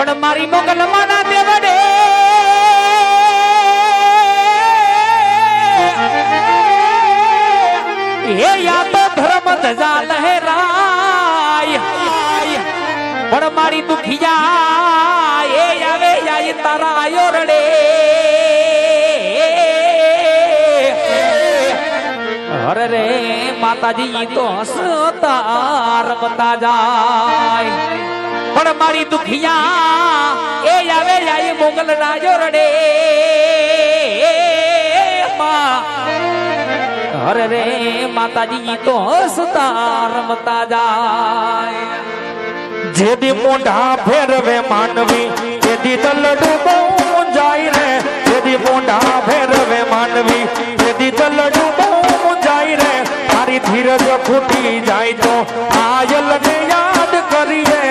પણ મારી મોગલમાના દેવડે હે યા તો ધર્મ ધજા લહેરાય. પણ મારી દુખિયા એ આવે યાય તારા આયો રડે અરે રે, માતાજી તો હસતા, રમતા જાય. પણ મારી દુખિયા એ આવે જાય મોગલ ના જોરડે અરે રે, માતાજી, તો હસતા રમતા જાય. જેદી મોઢા ફેરવે માનવી જેદી તલડું બહુ જાય રે. જેદી મોઢા ફેરવે માનવી જેદી તલડું બહુ જાય રે. મારી ધીરજ ફૂટી જાય તો આયલને યાદ કરીએ.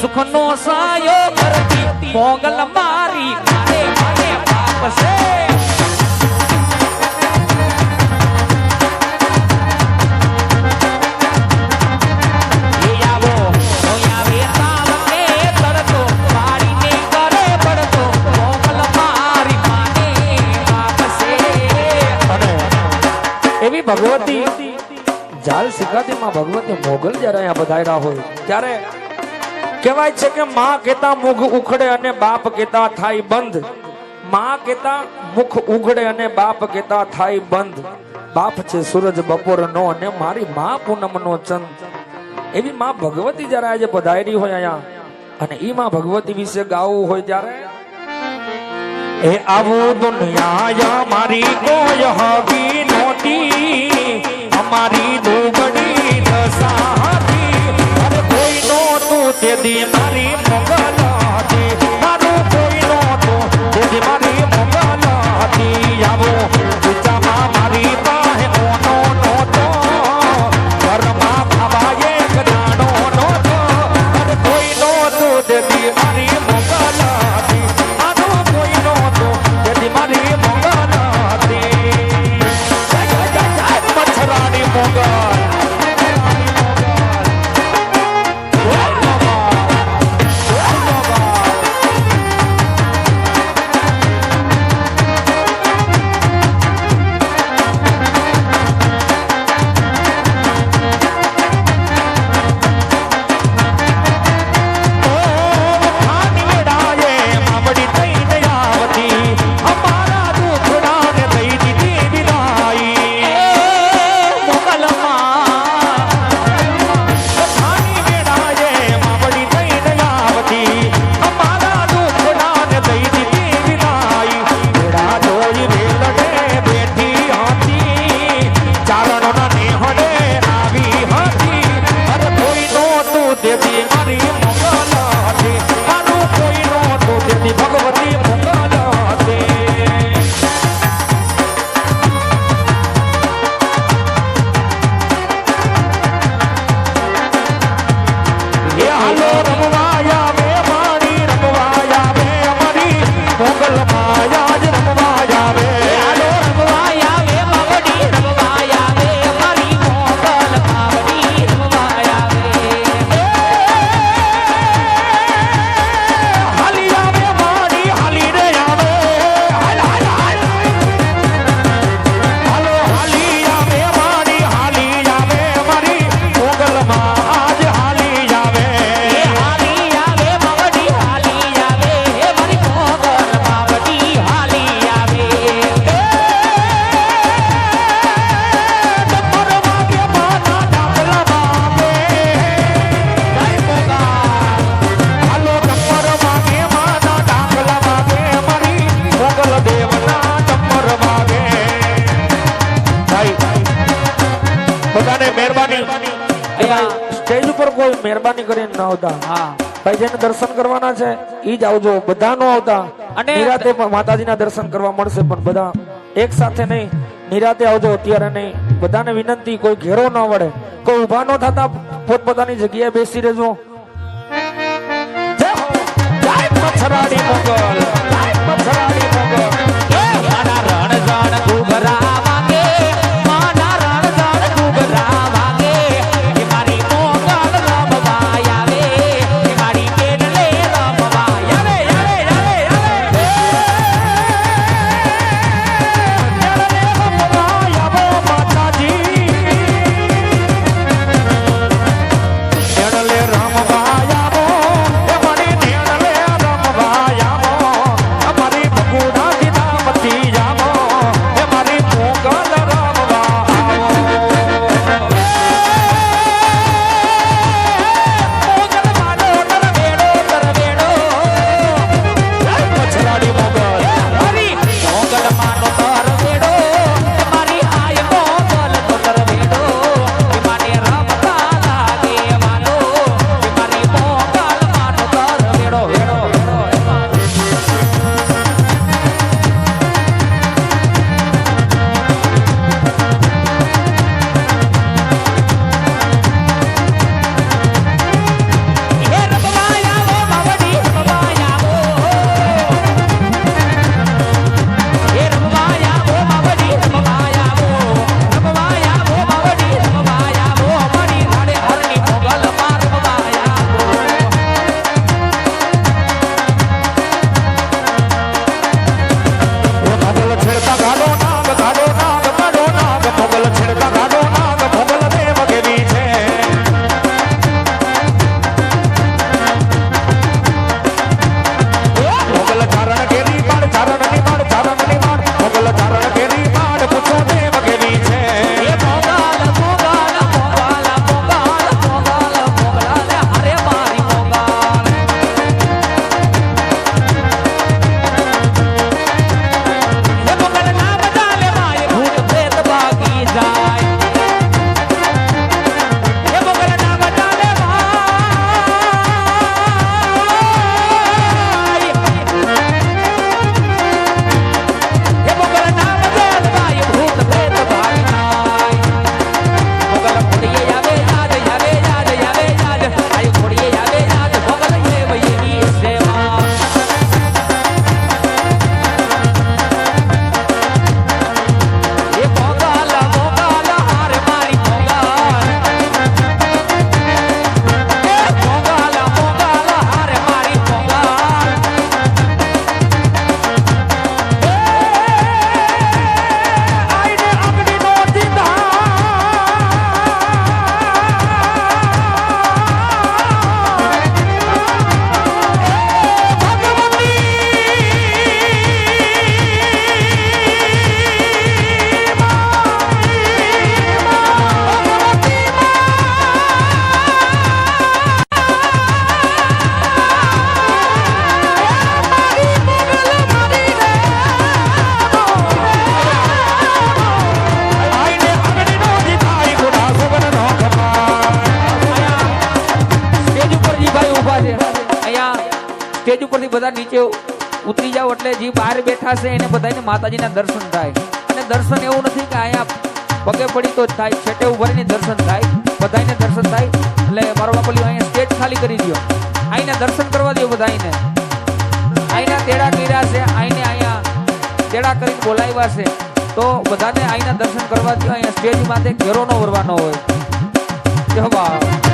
સુખનો સાયો કરતી મોગલ મારી મારે શિખાતી ભગવતી મોગલ જ્યારે અહીંયા બધાયરા હોય, ત્યારે કહેવાય છે કે માં કેતા મુખ ઉખડે અને બાપ કેતા થાય બંધ. માં કેતા મુખ ઉઘડે અને બાપ કેતા થાય બંધ. બાપ છે સૂરજ બપોરનો અને મારી માં પૂનમનો ચંદ. એવી માં ભગવતી જ્યારે આજે પધારી હોય અહીંયા, અને ઈ માં ભગવતી વિશે ગાવું હોય ત્યારે, એ આવું દુનિયા મારી કોઈ હવી નહોતી. અમારી દુબળી મંગલ ચેન ઉપર કોઈ મહેરબાની કરીને ન આવતા ભાઈ જેને દર્શન કરવાના છે એ જ આવજો બધા નો આવતા અને નિરાતે પણ માતાજીના દર્શન કરવા મળશે પણ બધા એક સાથે નહીં નિરાતે આવજો અત્યારે નહીં બધાને વિનંતી કોઈ ઘેરો ન વળે કોઈ ઊભા ન થતા પોતપોતાની જગ્યાએ બેસી રહેજો જય મચ્છરાડી મંગલ સ્ટેજ ઉપરથી બધા નીચે ઉતરી જાવ એટલે જે બહાર બેઠા છે એને બધાને માતાજીના દર્શન થાય. અને દર્શન એવું નથી કે અહીંયા પગે પડી તો જ થાય, છેટે ઉભરીને દર્શન થાય બધાને દર્શન થાય. એટલે મારો બાપુ અહીંયા સ્ટેજ ખાલી કરી દો અહીંના દર્શન કરવા દો બધાને અહીંના તેડા કર્યા છે, અહીંને અહીંયા તેડા કરી બોલાવ્યા છે. તો બધાને અહીંના દર્શન કરવા દો અહીંયા સ્ટેજ માથે ઘેરો ન વરવાનો હોય. જવા